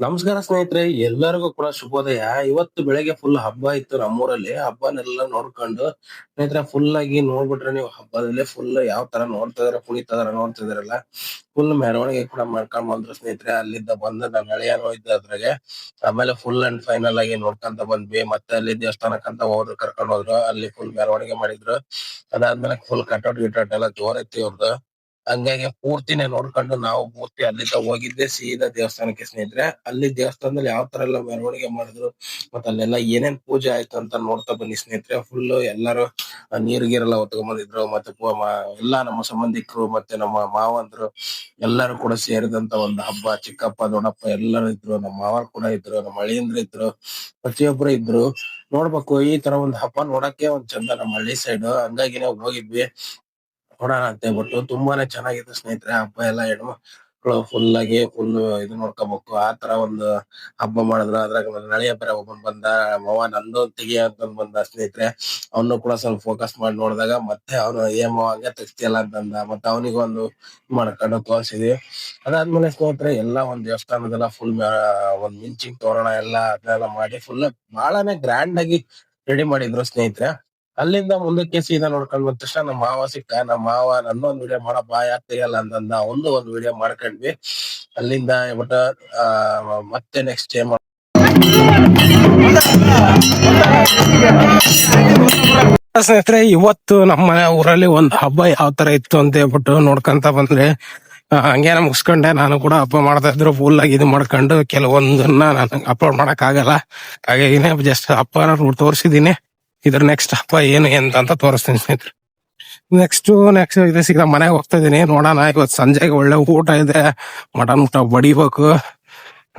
ನಮಸ್ಕಾರ ಸ್ನೇಹಿತರೆ, ಎಲ್ಲರಿಗೂ ಕೂಡ ಶುಭೋದಯ. ಇವತ್ತು ಬೆಳಗ್ಗೆ ಫುಲ್ ಹಬ್ಬ ಇತ್ತು ನಮ್ಮೂರಲ್ಲಿ. ಹಬ್ಬನೆಲ್ಲ ನೋಡ್ಕೊಂಡು ಸ್ನೇಹಿತರೆ ಫುಲ್ ಆಗಿ ನೋಡ್ಬಿಟ್ರೆ ನೀವು ಹಬ್ಬದಲ್ಲಿ ಫುಲ್ ಯಾವ ತರ ನೋಡ್ತಾ ಇದಾರೆ ಕುಣಿತಾ ನೋಡ್ತಾ ಇದಾರಲ್ಲ ಫುಲ್ ಮೆರವಣಿಗೆ ಕೂಡ ಮಾಡ್ಕೊಂಡ್ ಬಂದ್ರು ಸ್ನೇಹಿತರೆ. ಅಲ್ಲಿದ್ದ ಬಂದ ನಮ್ಮ ಗೆಳೆಯರು ಇದ್ದ ಅದ್ರಾಗೆ. ಆಮೇಲೆ ಫುಲ್ ಅಂಡ್ ಫೈನಲ್ ಆಗಿ ನೋಡ್ಕೊಂತ ಬಂದ್ವಿ. ಮತ್ತೆ ಅಲ್ಲಿ ದೇವಸ್ಥಾನಕ್ಕಂತ ಹೋದ್ರು, ಕರ್ಕೊಂಡು ಹೋದ್ರು. ಅಲ್ಲಿ ಫುಲ್ ಮೆರವಣಿಗೆ ಮಾಡಿದ್ರು. ಅದಾದ್ಮೇಲೆ ಫುಲ್ ಕಟೌಟ್ ಗಿಟೌಟ್ ಎಲ್ಲ ಜೋರೈತಿ ಅವ್ರದ್ದು ಹಂಗಾಗಿ ಪೂರ್ತಿನೇ ನೋಡ್ಕೊಂಡು ನಾವು ಪೂರ್ತಿ ಅಲ್ಲಿಂದ ಹೋಗಿದ್ದೆ, ಸೀದಾ ದೇವಸ್ಥಾನಕ್ಕೆ ಸ್ನೇಹಿತರೆ. ಅಲ್ಲಿ ದೇವಸ್ಥಾನದಲ್ಲಿ ಯಾವ ತರ ಎಲ್ಲ ಮೆರವಣಿಗೆ ಮಾಡಿದ್ರು, ಮತ್ತೆ ಅಲ್ಲೆಲ್ಲ ಏನೇನ್ ಪೂಜೆ ಆಯ್ತು ಅಂತ ನೋಡ್ತಾ ಬನ್ನಿ ಸ್ನೇಹಿತರೆ. ಫುಲ್ ಎಲ್ಲಾರು ನೀರ್ ಗೀರೆಲ್ಲ ಹೊತ್ಕೊಂಡ್ ಬಂದಿದ್ರು, ಮತ್ತೆ ಎಲ್ಲಾ ನಮ್ಮ ಸಂಬಂಧಿಕರು, ಮತ್ತೆ ನಮ್ಮ ಮಾವಂದ್ರು ಎಲ್ಲರೂ ಕೂಡ ಸೇರಿದಂತ ಒಂದು ಹಬ್ಬ, ಚಿಕ್ಕಪ್ಪ, ದೊಡ್ಡಪ್ಪ ಎಲ್ಲರೂ ಇದ್ರು, ನಮ್ಮ ಮಾವ ಕೂಡ ಇದ್ರು, ನಮ್ಮ ಅಳಿಯಂದ್ರ ಇದ್ರು, ಪ್ರತಿಯೊಬ್ರು ಇದ್ರು. ನೋಡ್ಬೇಕು, ಈ ತರ ಒಂದು ಹಬ್ಬ ನೋಡಕ್ಕೆ ಒಂದ್ ಚಂದ ನಮ್ಮ ಹಳ್ಳಿ ಸೈಡ್ ಹಂಗಾಗಿ ನಾವು ಹೋಗಿದ್ವಿ. ನೋಡೋಣ ಅಂತ ಹೇಳ್ಬಿಟ್ಟು ತುಂಬಾನೇ ಚೆನ್ನಾಗಿದೆ ಸ್ನೇಹಿತರೆ ಹಬ್ಬ ಎಲ್ಲ ಹೆಣ್ಮಕ್ಳು ಫುಲ್ ಆಗಿ ಫುಲ್ ಇದು ನೋಡ್ಕೋಬೇಕು. ಆ ತರ ಒಂದು ಹಬ್ಬ ಮಾಡಿದ್ರು ಅದ್ರಾಗ ನಳೆಯ ಬೇರೆ ಒಬ್ಬನ್ ಬಂದ, ಮವ ನಂದು ತೆಗಿಯ ಅಂತ ಬಂದ ಸ್ನೇಹಿತರೆ. ಅವನು ಕೂಡ ಸ್ವಲ್ಪ ಫೋಕಸ್ ಮಾಡಿ ನೋಡಿದಾಗ ಮತ್ತೆ ಅವನು ಏಮೋ ಹಂಗೆ ತೆಗ್ತಿಯಲ್ಲ ಅಂತಂದ ಮತ್ತೆ ಅವನಿಗೆ ಒಂದು ಮಾಡ್ಕೊಂಡು ತೋರಿಸಿದ್ವಿ. ಅದಾದ್ಮೇಲೆ ಸ್ನೇಹಿತರೆ ಎಲ್ಲ ಒಂದ್ ದೇವಸ್ಥಾನದೆಲ್ಲ ಫುಲ್ ಒಂದ್ ಮಿಂಚಿಂಗ್ ತೋರಣ ಎಲ್ಲ ಅದೆಲ್ಲ ಮಾಡಿ ಫುಲ್ ಬಹಳನೇ ಗ್ರ್ಯಾಂಡ್ ಆಗಿ ರೆಡಿ ಮಾಡಿದ್ರು ಸ್ನೇಹಿತರೆ. ಅಲ್ಲಿಂದ ಮುಂದಕ್ಕೆ ಸೀದಾ ನೋಡ್ಕೊಂಡ್ ಬಂದ ತಕ್ಷಣ ನಮ್ಮ ಮಾವ ಸಿಕ್ಕ ನಮ್ಮ ಮಾವ, ನನ್ನೊಂದ್ ವಿಡಿಯೋ ಮಾಡಪ್ಪ ಯಾಕೆ ತೆಗಿಯಲ್ಲ? ಅಂತಂದ ಒಂದು ಒಂದ್ ವಿಡಿಯೋ ಮಾಡ್ಕೊಂಡ್ವಿ. ಅಲ್ಲಿಂದ ಬಟ್ ಮತ್ತೆ ನೆಕ್ಸ್ಟ್ ಡೇ ಸ್ನೇಹಿತರೆ, ಇವತ್ತು ನಮ್ಮ ಮನೆ ಊರಲ್ಲಿ ಒಂದ್ ಹಬ್ಬ ಯಾವ ತರ ಇತ್ತು ಅಂತ ಹೇಳ್ಬಿಟ್ಟು ನೋಡ್ಕೊಂತ ಬಂದ್ರೆ ಹಂಗೆ ಹಂಗೇನ ಮುಗಿಸ್ಕೊಂಡೆ. ನಾನು ಕೂಡ ಹಬ್ಬ ಮಾಡ್ತಾ ಇದ್ರು ಫುಲ್ ಆಗಿ ಇದು ಮಾಡ್ಕೊಂಡು ಕೆಲವೊಂದನ್ನ ನಾನು ಅಪ್ಲೋಡ್ ಮಾಡಕ್ ಆಗಲ್ಲ. ಹಾಗಾಗಿ ಜಸ್ಟ್ ಹಬ್ಬ ತೋರಿಸಿದೀನಿ ಇದ್ರ ನೆಕ್ಸ್ಟ್ ಹಬ್ಬ ಏನು, ಎಂತ ಅಂತ ತೋರಿಸ್ತೀನಿ ಸ್ನೇಹಿತರೆ. ನೆಕ್ಸ್ಟ್ ನೆಕ್ಸ್ಟ್ ಇದೆ ಸಿಗ ಮನೆಗೆ ಹೋಗ್ತಾ ಇದೀನಿ. ನೋಡೋಣ ಇವತ್ತು ಸಂಜೆಗೆ ಒಳ್ಳೆ ಊಟ ಇದೆ. ಮಟನ್ ಊಟ ಬಡಿಬೇಕು.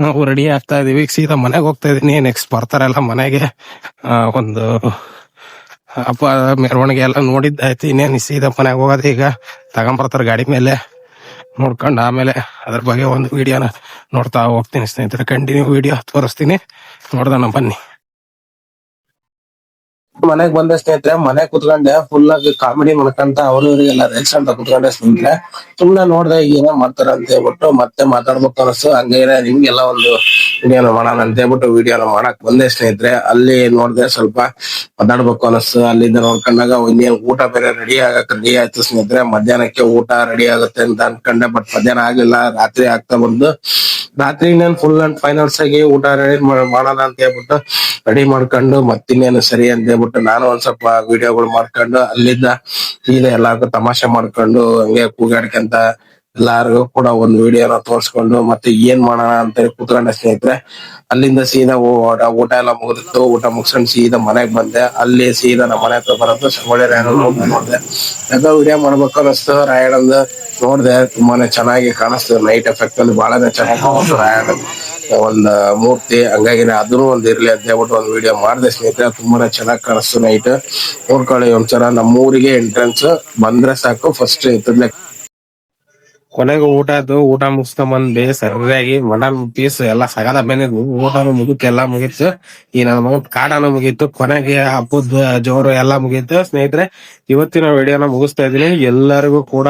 ನಾವು ರೆಡಿ ಆಗ್ತಾ ಇದೀವಿ. ಸೀದಾ ಮನೆಗೆ ಹೋಗ್ತಾ ಇದೀನಿ. ನೆಕ್ಸ್ಟ್ ಬರ್ತಾರಲ್ಲ ಮನೆಗೆ. ಒಂದು ಹಬ್ಬ ಮೆರವಣಿಗೆ ಎಲ್ಲ ನೋಡಿದ್ದಾಯ್ತು. ಇನ್ನೇನು ಸೀದಾ ಮನೆಗೆ ಹೋಗೋದು ಈಗ. ತಗೊಂಬರ್ತಾರೆ ಗಾಡಿ ಮೇಲೆ. ನೋಡ್ಕೊಂಡು ಆಮೇಲೆ ಅದ್ರ ಬಗ್ಗೆ ಒಂದು ವಿಡಿಯೋನ ನೋಡ್ತಾ ಹೋಗ್ತೀನಿ ಸ್ನೇಹಿತರೆ. ಕಂಟಿನ್ಯೂ ವಿಡಿಯೋ ತೋರಿಸ್ತೀನಿ. ನೋಡ್ದಣ್ಣ ಬನ್ನಿ. ಮನೆಗ್ ಬಂದ ಸ್ನೇಹಿತರೆ ಮನೆ ಕುತ್ಕೊಂಡೆ ಫುಲ್ ಆಗಿ ಕಾಮಿಡಿ ಮಾಡ್ಕೊಂತ ಅವ್ರು ಇವ್ರಿಗೆಲ್ಲ ಅಂತ ಕುತ್ಕೊಂಡೆ ಸ್ನೇಹಿತರೆ. ಸುಮ್ನೆ ನೋಡ್ದೆ ಏನೋ ಮಾಡ್ತಾರ ಅಂತ ಹೇಳ್ಬಿಟ್ಟು ಮತ್ತೆ ಮಾತಾಡ್ಬೇಕು ಅನಸ್ತು ಹಂಗೇನೆ ನಿಮ್ಗೆಲ್ಲ ಒಂದು ವಿಡಿಯೋನ ಮಾಡೋಣ ಅಂತ ಹೇಳ್ಬಿಟ್ಟು ವಿಡಿಯೋನ ಮಾಡಕ್ ಬಂದೆ ಸ್ನೇಹಿತರೆ. ಅಲ್ಲಿ ನೋಡ್ದೆ ಸ್ವಲ್ಪ ಮಾತಾಡ್ಬೇಕು ಅನಿಸ್ತು ಅಲ್ಲಿಂದ ನೋಡ್ಕೊಂಡಾಗ ಇನ್ನೇನ್ ಊಟ ಬೇರೆ ರೆಡಿ ಆಗಕ್ ರೆಡಿ ಆಯ್ತು ಸ್ನೇಹಿತರೆ. ಮಧ್ಯಾಹ್ನಕ್ಕೆ ಊಟ ರೆಡಿ ಆಗುತ್ತೆ ಅಂತ ಅನ್ಕೊಂಡೆ ಬಟ್ ಮಧ್ಯಾಹ್ನ ಆಗ್ಲಿಲ್ಲ. ರಾತ್ರಿ ಆಗ್ತಾ ಬಂದು ರಾತ್ರಿ ನಾನು ಫುಲ್ ಅಂಡ್ ಫೈನಲ್ಸ್ ಆಗಿ ಊಟ ರೆಡಿ ಮಾಡೋಣ ಅಂತ ಹೇಳ್ಬಿಟ್ಟು ರೆಡಿ ಮಾಡ್ಕೊಂಡು ಮತ್ತಿನ್ನೇನು ಸರಿ ಅಂತ ಹೇಳ್ಬಿಟ್ಟು ನಾನು ಒಂದ್ ಸ್ವಲ್ಪ ವಿಡಿಯೋಗಳು ಮಾಡ್ಕೊಂಡು ಅಲ್ಲಿಂದ ಸೀದಾ ಎಲ್ಲಾರ್ಗು ತಮಾಷೆ ಮಾಡ್ಕೊಂಡು ಹಂಗೆ ಕೂಗಾಡ್ಕೊಂತ ಎಲ್ಲಾರ್ಗು ಕೂಡ ಒಂದ್ ವಿಡಿಯೋನ ತೋರ್ಸ್ಕೊಂಡು ಮತ್ತೆ ಏನ್ ಮಾಡೋಣ ಅಂತ ಹೇಳಿ ಕುತ್ಕೊಂಡೆ ಸ್ನೇಹಿತರೆ. ಅಲ್ಲಿಂದ ಸೀದಾ ಊಟ ಎಲ್ಲ ಮುಗಿದಿತ್ತು. ಊಟ ಮುಗಿಸ್ಕೊಂಡು ಸೀದಾ ಮನೆಗ್ ಬಂದೆ. ಅಲ್ಲಿ ಸೀದಾ ನಮ್ಮ ಮನೆ ಹತ್ರ ಬರೋದು ಸಂಗೊಳ್ಳಿ ರಾಯಣ್ಣ ನೋಡಿದೆ ಯಾಕೋ ವಿಡಿಯೋ ಮಾಡ್ಬೇಕು ಅನಿಸ್ತು ರಾಯಣ್ಣಂದು ನೋಡಿದೆ ತುಂಬಾನೇ ಚೆನ್ನಾಗಿ ಕಾಣಿಸ್ತು. ನೈಟ್ ಎಫೆಕ್ಟ್ ಅಲ್ಲಿ ಬಹಳನೇ ಚೆನ್ನಾಗಿ ರಾಯಣ್ಣ ಒಂದ್ ಮೂರ್ತಿ ಹಂಗಾಗಿ ಅದನ್ನು ಒಂದ್ ಇರ್ಲಿ ಅಂತ ಹೇಳ್ಬಿಟ್ಟು ಒಂದ್ ವಿಡಿಯೋ ಮಾಡಿದೆ ಸ್ನೇಹಿತರೆ. ತುಂಬಾನೇ ಚೆನ್ನಾಗಿ ಕಾಣಿಸ್ತು ನೈಟ್ ನೋಡ್ಕೊಳ್ಳಿ ಒಂದ್ಸಲ ನಮ್ಮೂರಿಗೆ ಎಂಟ್ರೆನ್ಸ್ ಬಂದ್ರೆ ಸಾಕು. ಫಸ್ಟ್ ಇತ್ತದ್ಲೆ ಕೊನೆಗೆ ಊಟ ಆಯ್ತು. ಊಟ ಮುಗಿಸ್ಕೊಂಡ್ ಬಂದ್ವಿ. ಸರಿಯಾಗಿ ಮಟನ್ ಪೀಸ್ ಎಲ್ಲಾ ಸಗದ ಬಂದಿದ್ವು. ಊಟನು ಮುಗಿತು, ಎಲ್ಲಾ ಮುಗೀತು. ಈ ನನ್ನ ಕಾಡನು ಮುಗೀತು. ಕೊನೆಗೆ ಹಬ್ಬದ ಜೋರು ಎಲ್ಲಾ ಮುಗೀತು. ಸ್ನೇಹಿತರೆ, ಇವತ್ತಿನ ವಿಡಿಯೋನ ಮುಗಿಸ್ತಾ ಇದೀನಿ ಎಲ್ಲರಿಗೂ ಕೂಡ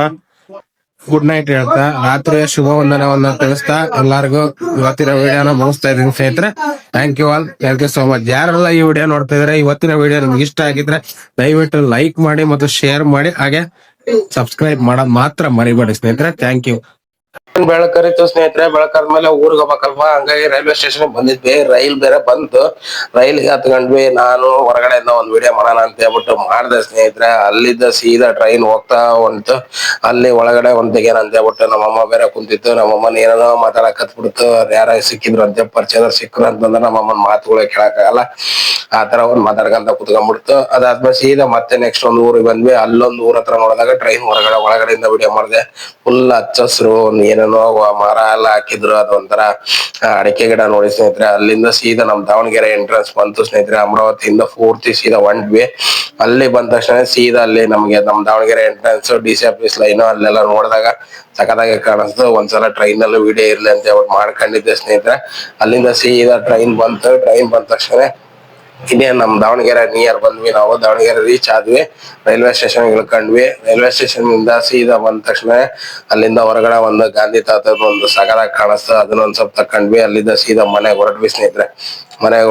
ಗುಡ್ ನೈಟ್ ಹೇಳ್ತಾ ರಾತ್ರಿ ಶುಭ ವಂದನವನ್ನ ತಿಳಿಸ್ತಾ ಎಲ್ಲಾರ್ಗು ಇವತ್ತಿನ ವಿಡಿಯೋನ ಮುಗಿಸ್ತಾ ಇದೀನಿ ಸ್ನೇಹಿತರೆ. Thank you all thank you so much ಯಾರೆಲ್ಲ ಈ ವಿಡಿಯೋ ನೋಡ್ತಾ ಇದ್ರೆ ಇವತ್ತಿನ ವಿಡಿಯೋ ನಿಮ್ಗೆ ಇಷ್ಟ ಆಗಿದ್ರೆ ದಯವಿಟ್ಟು ಲೈಕ್ ಮಾಡಿ ಮತ್ತು ಶೇರ್ ಮಾಡಿ. ಹಾಗೆ ಸಬ್ಸ್ಕ್ರೈಬ್ ಮಾಡೋದ್ ಮಾತ್ರ ಮರಿಬೇಡಿ ಸ್ನೇಹಿತರೆ ಥ್ಯಾಂಕ್ ಯು ಬೆಳಕರಿತು ಸ್ನೇಹಿತರೆ ಬೆಳಕಾದ್ಮೇಲೆ ಊರಿಗೆ ಹೋಗ್ಬೇಕಲ್ವ? ಹಂಗಾಗಿ ರೈಲ್ವೆ ಸ್ಟೇಷನ್ ಬಂದಿದ್ವಿ. ರೈಲ್ ಬೇರೆ ಬಂತು. ರೈಲ್ಗೆ ಹತ್ಕೊಂಡ್ವಿ ನಾನು ಹೊರಗಡೆಯಿಂದ ಒಂದ್ ವಿಡಿಯೋ ಮಾಡೋಣ ಅಂತ ಹೇಳ್ಬಿಟ್ಟು ಮಾಡಿದೆ ಸ್ನೇಹಿತರೆ. ಅಲ್ಲಿದ್ದ ಸೀದಾ ಟ್ರೈನ್ ಹೋಗ್ತಾ ಉಂಟು. ಅಲ್ಲಿ ಒಳಗಡೆ ಒಂದ್ ಏನಂತ ಅಂತ ಹೇಳ್ಬಿಟ್ಟು ನಮ್ಮಮ್ಮ ಬೇರೆ ಕುಂತಿತ್ತು. ನಮ್ಮಮ್ಮನ ಏನೋ ಮಾತಾಡಕ್ ಹತ್ಬಿಡ್ತು. ಯಾರ ಸಿಕ್ಕಿದ್ರು ಅಂತ ಪರಿಚಯದವ್ರು ಸಿಕ್ಕರು ಅಂತಂದ್ರೆ ನಮ್ಮಮ್ಮನ ಮಾತುಗಳೇ ಕೇಳಕ್ಕಾಗಲ್ಲ. ಆ ತರ ಒಂದ್ ಮಾತಾಡ್ಕೊಂತ ಕುತ್ಕೊಂಡ್ಬಿಡ್ತು. ಅದಾದ್ಮೇಲೆ ಸೀದಾ ಮತ್ತೆ ನೆಕ್ಸ್ಟ್ ಒಂದ್ ಊರಿಗೆ ಬಂದ್ವಿ. ಅಲ್ಲೊಂದ್ ಊರ ಹತ್ರ ನೋಡಿದಾಗ ಟ್ರೈನ್ ಹೊರಗಡೆ, ಒಳಗಡೆಯಿಂದ ವಿಡಿಯೋ ಮಾಡಿದೆ. ಫುಲ್ ಹಚ್ಚ ಹಸಿರು ಏನೇನೋ ಮರ ಎಲ್ಲ ಹಾಕಿದ್ರು. ಅದೊಂಥರ ಅಡಿಕೆ ಗಿಡ ನೋಡಿ ಸ್ನೇಹಿತರೆ. ಅಲ್ಲಿಂದ ಸೀದಾ ನಮ್ ದಾವಣಗೆರೆ ಎಂಟ್ರೆನ್ಸ್ ಬಂತು ಸ್ನೇಹಿತರೆ. ಅಮರಾವತಿಯಿಂದ ಪೂರ್ತಿ ಸೀದಾ ಹೊಂಟ್ವಿ. ಅಲ್ಲಿ ಬಂದ ತಕ್ಷಣ ಸೀದಾ ಅಲ್ಲಿ ನಮ್ಗೆ ನಮ್ Davanagere entrance D C office line ಅಲ್ಲೆಲ್ಲ ನೋಡಿದಾಗ ಸಖತ್ತಾಗಿ ಕಾಣಿಸ್ತು. ಒಂದ್ಸಲ ಟ್ರೈನ್ ಅಲ್ಲೂ ವಿಡಿಯೋ ಇರ್ಲಿ ಅಂತ ಮಾಡ್ಕೊಂಡಿದ್ದೆ ಸ್ನೇಹಿತರೆ. ಅಲ್ಲಿಂದ ಸೀದಾ ಟ್ರೈನ್ ಬಂತು. ಟ್ರೈನ್ ಬಂದ ತಕ್ಷಣ ಇದೇ ನಮ್ ದಾವಣಗೆರೆ ನಿಯರ್ ಬಂದ್ವಿ ನಾವು. ದಾವಣಗೆರೆ ರೀಚ್ ಆದ್ವಿ. ರೈಲ್ವೆ ಸ್ಟೇಷನ್ ಇಳ್ಕೊಂಡ್ವಿ. ರೈಲ್ವೆ ಸ್ಟೇಷನ್ ಇಂದ ಸೀದಾ ಬಂದ ತಕ್ಷಣ ಅಲ್ಲಿಂದ ಹೊರಗಡೆ ಒಂದು ಗಾಂಧಿ ತಾತದ ಒಂದು ಸಗರ ಕಾಣಿಸ್ತು. ಅದನ್ನ ಒಂದ್ ಸ್ವಲ್ಪ ತಕೊಂಡ್ವಿ. ಅಲ್ಲಿಂದ ಸೀದಾ ಮನೆಗೆ ಹೊರಟ್ವಿ ಸ್ನೇಹಿತರೆ. ಮನೆಗೆ